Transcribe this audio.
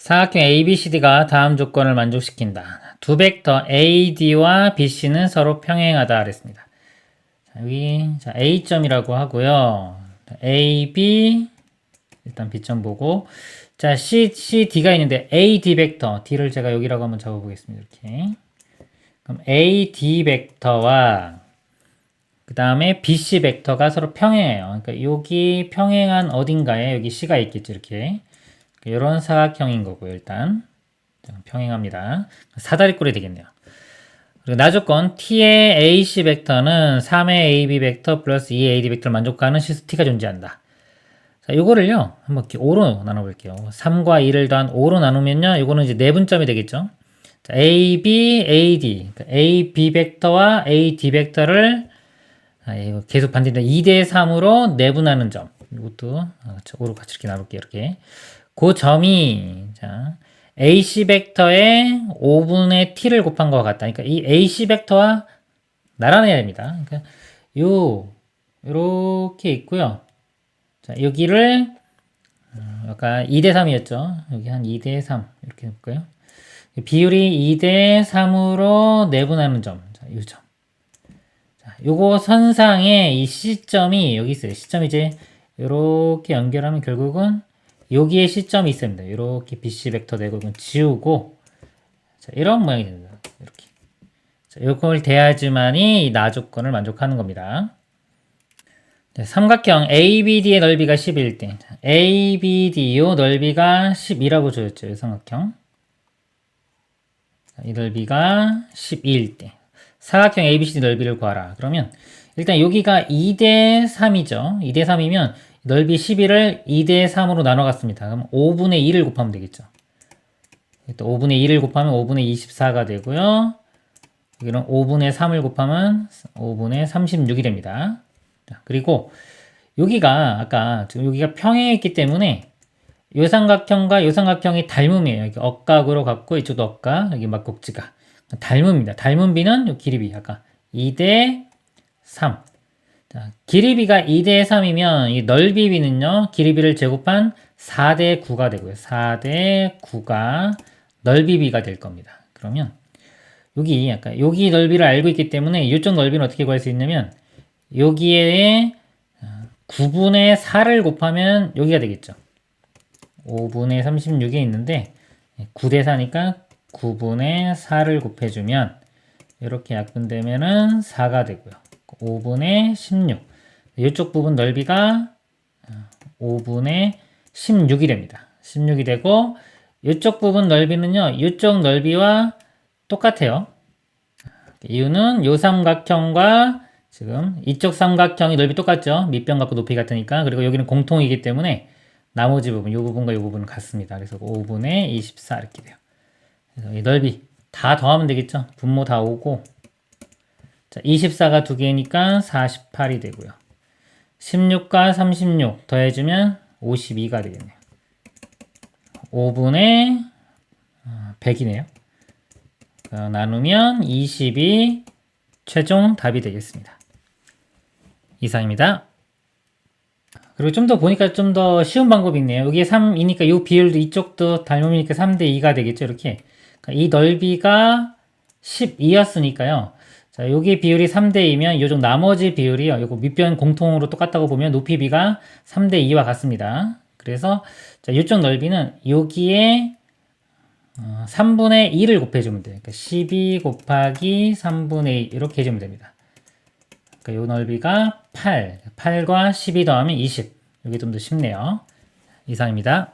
사각형 ABCD가 다음 조건을 만족시킨다. 두 벡터 AD와 BC는 서로 평행하다 그랬습니다. 자, 여기 자, A점이라고 하고요. 자, AB 일단 B점 보고 자 C, C, D가 있는데 AD 벡터 D를 제가 여기라고 한번 잡아보겠습니다. 이렇게 그럼 AD 벡터와 그 다음에 BC 벡터가 서로 평행해요. 그러니까 여기 평행한 어딘가에 여기 C가 있겠죠. 이렇게 이런 사각형인 거고요. 일단 자, 평행합니다. 사다리꼴이 되겠네요. 그리고 나조건 T의 AC 벡터는 3의 AB 벡터 플러스 2의 AD 벡터를 만족하는 시스 T가 존재한다. 자, 요거를요. 한번 이렇게 5로 나눠 볼게요. 3과 2를 더한 5로 나누면요. 요거는 이제 내분점이 되겠죠. 자, AB, AD. 그러니까 AB 벡터와 AD 벡터를 아, 이거 계속 반대인데 2대 3으로 내분하는 점. 이것도 아, 5로 같이 이렇게 나눌게요. 이렇게. 그 점이 자 AC 벡터의 5분의 t를 곱한 것과 같다. 그러니까 이 AC 벡터와 나란해야 됩니다. 그러니까 요 요렇게 있고요. 자 여기를 어, 아까 2대 3이었죠. 여기 한 2대 3 이렇게 해볼까요? 비율이 2대 3으로 내분하는 점. 자, 요 점. 자, 요거 선상에 이 시점이 여기 있어요. 시점 이제 요렇게 연결하면 결국은 여기에 시점이 있습니다. 이렇게 BC 벡터 내고 이건 지우고 자, 이런 모양이 됩니다. 이렇게. 자, 이걸 대야지만이 이 나 조건을 만족하는 겁니다. 네, 삼각형 ABD의 넓이가 11대. ABD요 넓이가 10이라고 줘였죠. 이 삼각형. 자, 이 넓이가 11대. 사각형 ABCD 넓이를 구하라. 그러면 일단 여기가 2대 3이죠. 2대 3이면 넓이 11을 2대 3으로 나눠갔습니다. 그럼 5분의 2를 곱하면 되겠죠. 또 5분의 2를 곱하면 5분의 24가 되고요. 여기는 5분의 3을 곱하면 5분의 36이 됩니다. 자, 그리고 여기가 아까 지금 여기가 평행했기 때문에 요 삼각형과 요 삼각형이 닮음이에요. 여기 억각으로 갖고 이쪽도 억각, 여기 막곡지가 닮음입니다. 닮은 비는 요 길이 비 아까 2대 3. 자, 길이비가 2대 3이면 이 넓이비는요. 길이비를 제곱한 4대 9가 되고요. 4대 9가 넓이비가 될 겁니다. 그러면 여기 약간 여기 넓이를 알고 있기 때문에 이쪽 넓이는 어떻게 구할 수 있냐면 여기에 9분의 4를 곱하면 여기가 되겠죠. 5분의 36이 있는데 9대 4니까 9분의 4를 곱해주면 이렇게 약분되면은 4가 되고요. 5분의 16. 이쪽 부분 넓이가 5분의 16이 됩니다. 16이 되고 이쪽 부분 넓이는요. 이쪽 넓이와 똑같아요. 이유는 요 삼각형과 지금 이쪽 삼각형이 넓이 똑같죠. 밑변 갖고 높이 같으니까. 그리고 여기는 공통이기 때문에 나머지 부분, 이 부분과 이 부분은 같습니다. 그래서 5분의 24 이렇게 돼요. 그래서 이 넓이 다 더하면 되겠죠. 분모 다 오고 자, 24가 두 개니까 48이 되고요. 16과 36 더해주면 52가 되겠네요. 5분의 100이네요. 어, 나누면 20이 최종 답이 되겠습니다. 이상입니다. 그리고 좀 더 보니까 좀 더 쉬운 방법이 있네요. 여기에 3이니까 이 비율도 이쪽도 닮음이니까 3대 2가 되겠죠. 이렇게. 그러니까 이 넓이가 12였으니까요. 자, 여기 비율이 3대2면 요쪽 나머지 비율이요. 요거 밑변 공통으로 똑같다고 보면 높이 비가 3대2와 같습니다. 그래서 자, 요쪽 넓이는 여기에 어, 3분의 2를 곱해주면 돼요. 그러니까 12 곱하기 3분의 2 이렇게 해주면 됩니다. 그러니까 요 넓이가 8. 8과 12 더하면 20. 여기 좀더 쉽네요. 이상입니다.